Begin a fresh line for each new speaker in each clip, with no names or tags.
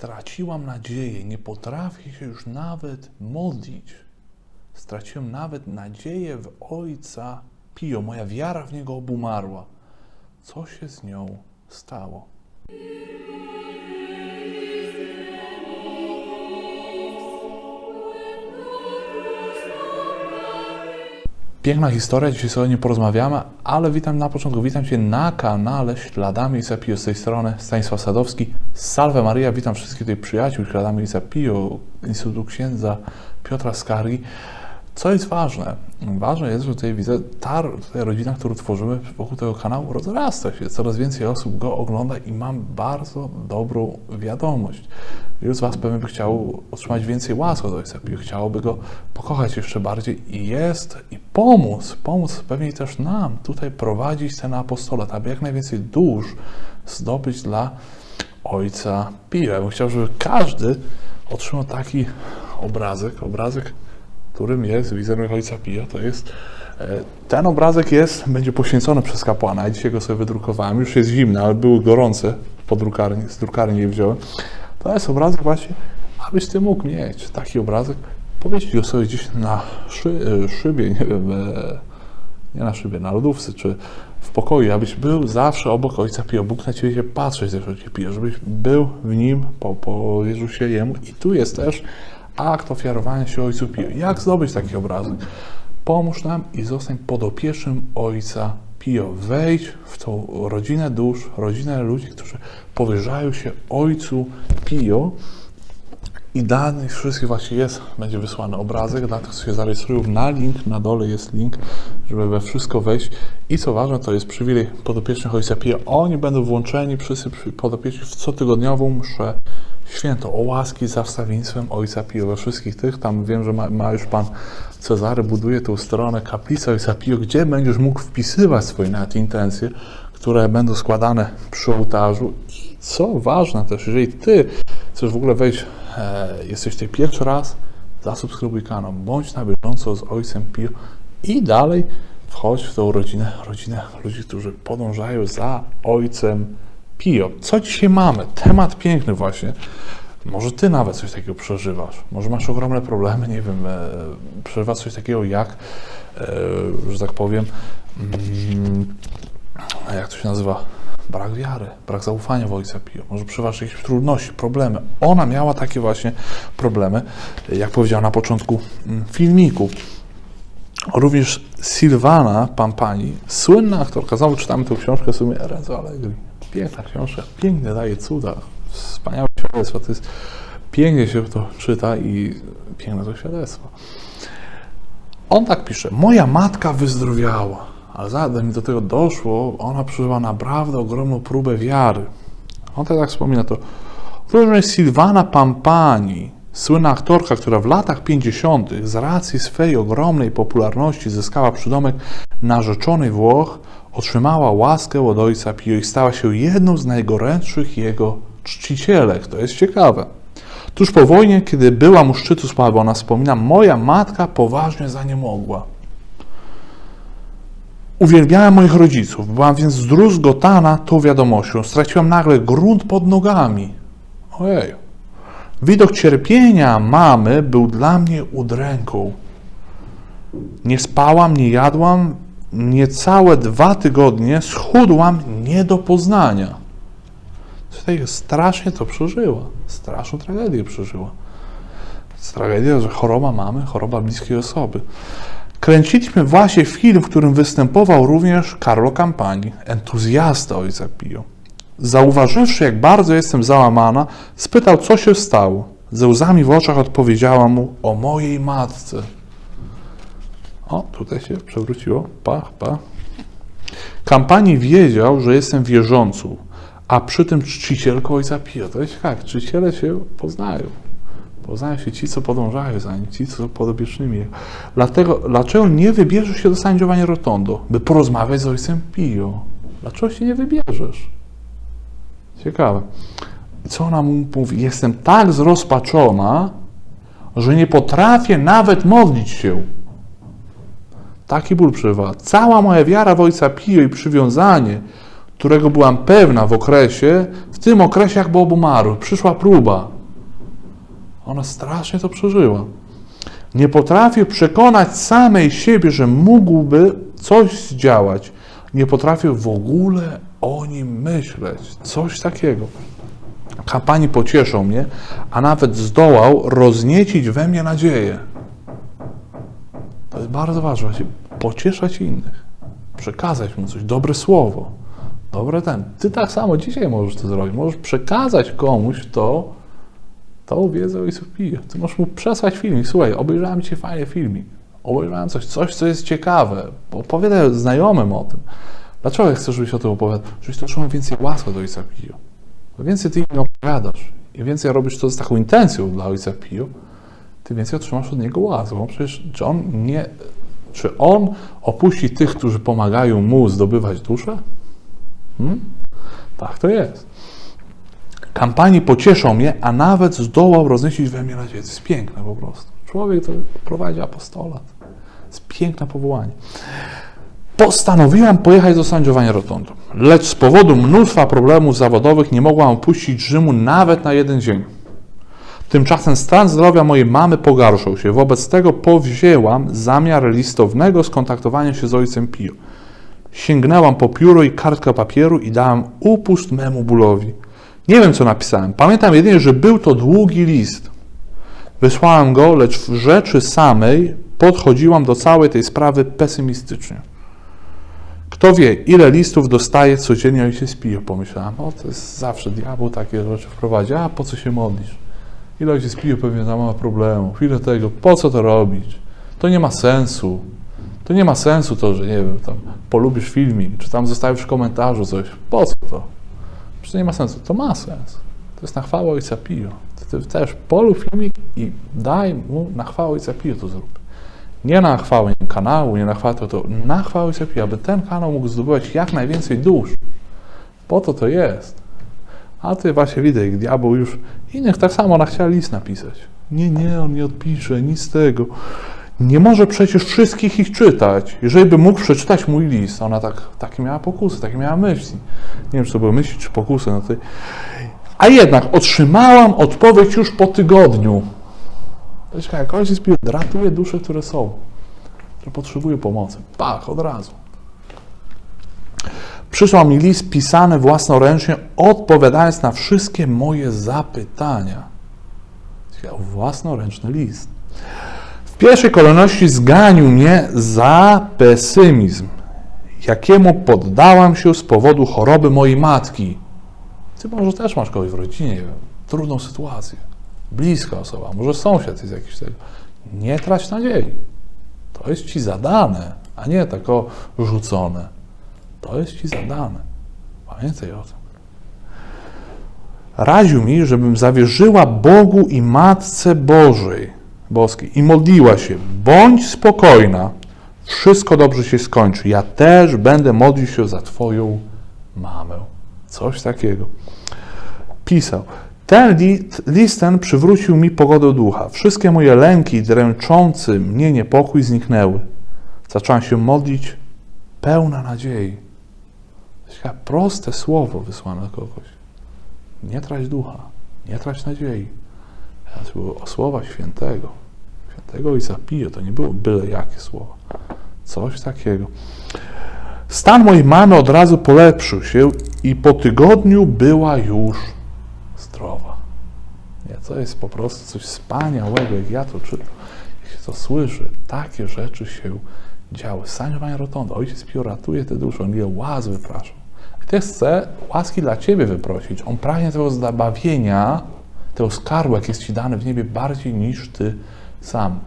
Straciłam nadzieję, nie potrafię się już nawet modlić. Straciłem nawet nadzieję w Ojca Pio. Moja wiara w Niego obumarła. Co się z nią stało? Piękna historia, dzisiaj sobie nie porozmawiamy, ale witam na początku, witam Cię na kanale Śladami Pio z tej strony, Stanisław Sadowski, Salve Maria, witam wszystkich tutaj przyjaciół Śladami Pio, Instytutu Księdza Piotra Skargi. Co jest ważne? Ważne jest, że tutaj widzę, ta ta rodzina, którą tworzymy wokół tego kanału, rozrasta się. Coraz więcej osób go ogląda i mam bardzo dobrą wiadomość. Wielu z Was pewnie by chciało otrzymać więcej łask od Ojca chciałoby go pokochać jeszcze bardziej i jest, i pomóc, pomóc pewnie też nam tutaj prowadzić ten apostolat, aby jak najwięcej dusz zdobyć dla Ojca Pio. Ja bym chciał, żeby każdy otrzymał taki obrazek, obrazek którym jest wizerunek Ojca Pio, to jest e, ten obrazek jest, będzie poświęcony przez kapłana. Ja dzisiaj go sobie wydrukowałem. Już jest zimny, ale były gorące po drukarni, z drukarni je wziąłem. To jest obrazek właśnie, abyś ty mógł mieć taki obrazek. Powiesić go sobie gdzieś na szy, e, szybie, nie wiem, e, nie na szybie, na lodówce, czy w pokoju, abyś był zawsze obok Ojca Pio. Bóg na Ciebie się patrzeć też Ojca Pio, żebyś był w Nim, po, powierzył się Jemu. I tu jest też akt ofiarowania się Ojcu Pio. Jak zdobyć taki obrazek? Pomóż nam i zostań podopiecznym Ojca Pio. Wejdź w tą rodzinę dusz, rodzinę ludzi, którzy powierzają się Ojcu Pio. I nich wszystkich właśnie jest, będzie wysłany obrazek, dla tych, którzy się zarejestrują na link, na dole jest link, żeby we wszystko wejść. I co ważne, to jest przywilej podopiecznych Ojca Pio. Oni będą włączeni, wszyscy podopieczni w cotygodniową mszę święto o łaski za wstawiennictwem Ojca Pio. We wszystkich tych, tam wiem, że ma, ma już Pan Cezary, buduje tą stronę kaplica Ojca Pio, gdzie będziesz mógł wpisywać swoje nawet intencje, które będą składane przy ołtarzu. I co ważne też, jeżeli Ty chcesz w ogóle wejść, e, jesteś tutaj pierwszy raz, zasubskrybuj kanał, bądź na bieżąco z Ojcem Pio i dalej wchodź w tą rodzinę, rodzinę ludzi, którzy podążają za Ojcem Pio. Co dzisiaj mamy? Temat piękny właśnie. Może ty nawet coś takiego przeżywasz. Może masz ogromne problemy, nie wiem, e, przeżywasz coś takiego jak, e, że tak powiem, mm, jak to się nazywa? Brak wiary, brak zaufania w Ojca Pio. Może przeżywasz jakieś trudności, problemy. Ona miała takie właśnie problemy, jak powiedziała na początku mm, filmiku. Również Silvana Pampani, słynna aktorka, znowu czytamy tę książkę w sumie Renzo Allegri. Piękna książka, pięknie daje cuda, wspaniałe świadectwo. To jest, pięknie się to czyta i piękne to świadectwo. On tak pisze, moja matka wyzdrowiała, ale zanim do tego doszło, ona przeżyła naprawdę ogromną próbę wiary. On tak, tak wspomina to. Również Silvana Pampani, słynna aktorka, która w latach 50. z racji swej ogromnej popularności zyskała przydomek narzeczonej Włoch, otrzymała łaskę od ojca Pio i stała się jedną z najgorętszych jego czcicielek. To jest ciekawe. Tuż po wojnie, kiedy była mu szczytu sławy, ona wspomina, moja matka poważnie zaniemogła. Uwielbiałem moich rodziców, byłam więc zdruzgotana tą wiadomością. Straciłam nagle grunt pod nogami. Ojej. Widok cierpienia mamy był dla mnie udręką. Nie spałam, nie jadłam, niecałe dwa tygodnie schudłam nie do poznania. Tutaj strasznie to przeżyła. Straszną tragedię przeżyła. Tragedia, że choroba mamy, choroba bliskiej osoby. Kręciliśmy właśnie film, w którym występował również Carlo Campani, entuzjasta ojca Pio. Zauważywszy, jak bardzo jestem załamana, spytał, co się stało. Ze łzami w oczach odpowiedziała mu o mojej matce. O, tutaj się przewróciło. Pach, pach. Kampanii wiedział, że jestem wierzącą, a przy tym czcicielką ojca Pio. To jest tak, czciciele się poznają. Poznają się ci, co podążają za nim, ci, co są podobiecznymi. Dlatego, dlaczego nie wybierzesz się do sędziowania rotondo, by porozmawiać z ojcem Pio? Dlaczego się nie wybierzesz? Ciekawe. Co ona mu mówi? Jestem tak zrozpaczona, że nie potrafię nawet modlić się. Taki ból przeżywa. Cała moja wiara w Ojca Pio i przywiązanie którego byłam pewna w okresie, w tym okresie jak Bob umarł, przyszła próba. Ona strasznie to przeżyła. Nie potrafię przekonać samej siebie, że mógłby coś zdziałać. Nie potrafię w ogóle o nim myśleć. Coś takiego. Kapani pocieszą mnie, a nawet zdołał rozniecić we mnie nadzieję. To jest bardzo ważne, pocieszać innych, przekazać mu coś, dobre słowo, dobre ten. Ty tak samo dzisiaj możesz to zrobić. Możesz przekazać komuś to, tą wiedzę o Pio. Ty możesz mu przesłać filmik. Słuchaj, obejrzałem Ci fajny filmik. Obejrzałem coś, coś, co jest ciekawe. Opowiadaj znajomym o tym. Dlaczego chcesz, żebyś o tym opowiadał? Żebyś to więcej łaski do Ojca Pio. Im więcej Ty im opowiadasz, im więcej robisz to z taką intencją dla Ojca Pio, tym więcej otrzymasz od Niego łaskę. Bo przecież On nie... Czy On opuści tych, którzy pomagają Mu zdobywać duszę? Hmm? Tak to jest. Kampanii pocieszą mnie, a nawet zdołał roznosić we mnie nadzieję. To jest piękne po prostu. Człowiek to prowadzi apostolat. To jest piękne powołanie. Postanowiłam pojechać do sędziowania rotundu, lecz z powodu mnóstwa problemów zawodowych nie mogłam opuścić Rzymu nawet na jeden dzień. Tymczasem stan zdrowia mojej mamy pogarszał się. Wobec tego powzięłam zamiar listownego skontaktowania się z ojcem Pio. Sięgnęłam po pióro i kartkę papieru i dałam upust memu bólowi. Nie wiem, co napisałem. Pamiętam jedynie, że był to długi list. Wysłałem go, lecz w rzeczy samej podchodziłam do całej tej sprawy pesymistycznie. Kto wie, ile listów dostaje codziennie ojciec Pio, pomyślałam. O, to jest zawsze diabeł takie rzeczy wprowadzi. A po co się modlisz? Ile ojciec Pio pewnie tam ma problemów, ile tego, po co to robić? To nie ma sensu. To nie ma sensu to, że nie wiem, tam polubisz filmik, czy tam zostawisz w komentarzu coś. Po co to? Przecież to nie ma sensu. To ma sens. To jest na chwałę Ojca Pio. Ty, ty też polub filmik i daj mu na chwałę Ojca Pio to zrób. Nie na chwałę kanału, nie na chwałę to, to na chwałę Ojca Pio, aby ten kanał mógł zdobywać jak najwięcej dusz. Po to to jest. A ty właśnie widzę, jak diabeł już innych tak samo ona chciała list napisać. Nie, nie, on nie odpisze, nic z tego. Nie może przecież wszystkich ich czytać. Jeżeli by mógł przeczytać mój list, ona tak, takie miała pokusy, takie miała myśli. Nie wiem, czy to były myśli, czy pokusy. No to... A jednak otrzymałam odpowiedź już po tygodniu. Jest jak ojciec ratuje dusze, które są, które potrzebują pomocy. Pach, od razu. Przysłał mi list pisany własnoręcznie, odpowiadając na wszystkie moje zapytania. Własnoręczny list. W pierwszej kolejności zganił mnie za pesymizm, jakiemu poddałam się z powodu choroby mojej matki. Ty może też masz kogoś w rodzinie, trudną sytuację. Bliska osoba, może sąsiad jest jakiś tego. Nie trać nadziei. To jest ci zadane, a nie tako rzucone. To jest ci zadane. Pamiętaj o tym. Raził mi, żebym zawierzyła Bogu i Matce Bożej, Boskiej i modliła się, bądź spokojna, wszystko dobrze się skończy. Ja też będę modlił się za Twoją mamę. Coś takiego. Pisał. Ten list ten przywrócił mi pogodę ducha. Wszystkie moje lęki, dręczący mnie niepokój zniknęły. Zacząłem się modlić pełna nadziei. Proste słowo wysłane do kogoś. Nie trać ducha, nie trać nadziei. To było słowa świętego. Świętego Ojca Pio. To nie było byle jakie słowa. Coś takiego. Stan mojej mamy od razu polepszył się i po tygodniu była już zdrowa. Nie, to jest po prostu coś wspaniałego, jak ja to czytam, jak się to słyszy. Takie rzeczy się działy. Saniowanie rotonda. Ojciec Pio ratuje te dusze, on je łaz wypraszał. Też chce łaski dla Ciebie wyprosić. On pragnie tego zabawienia, tego skarbu, jak jest Ci dany w niebie, bardziej niż Ty sam.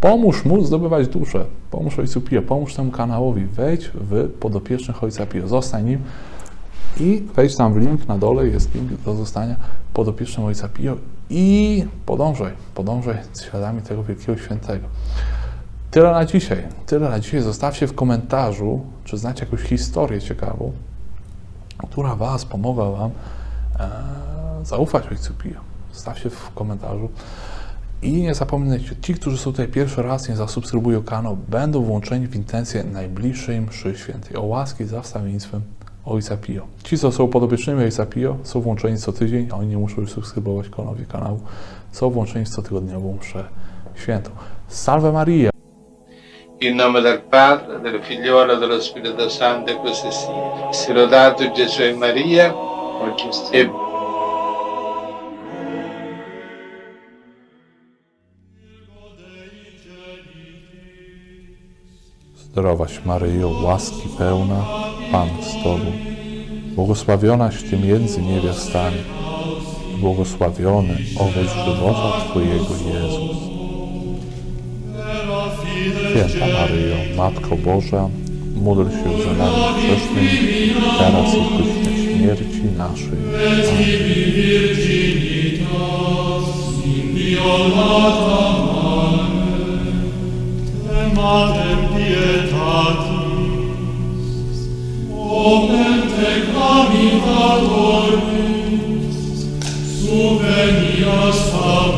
Pomóż mu zdobywać duszę. Pomóż Ojcu Pio, pomóż temu kanałowi. Wejdź w podopiecznych Ojca Pio. Zostań nim i wejdź tam w link na dole, jest link do zostania podopiecznym Ojca Pio i podążaj, podążaj śladami tego wielkiego świętego. Tyle na dzisiaj. Tyle na dzisiaj. Zostawcie w komentarzu, czy znacie jakąś historię ciekawą, która Was pomogła Wam e, zaufać Ojcu Pio. Zostawcie w komentarzu. I nie zapominajcie, ci, którzy są tutaj pierwszy raz, nie zasubskrybują kanał, będą włączeni w intencję najbliższej mszy świętej o łaski za wstawiennictwem Ojca Pio. Ci, co są podobiecznymi Ojca Pio, są włączeni co tydzień, a oni nie muszą już subskrybować kanałowi kanału, są włączeni w cotygodniową mszę świętą. Salve Maria!
In nome del Padre, del Figliolo e dello Spirito Santo, e così sia. Si lodato Gesù e Maria, e
Zdrowaś Maryjo, łaski pełna, Pan z Tobą, błogosławionaś Ty między niewiastami, błogosławiony owoc żywota Twojego Jezus. Święta Maryjo, Matko Boża, módl się za nami teraz i w godzinę śmierci naszej. Amen.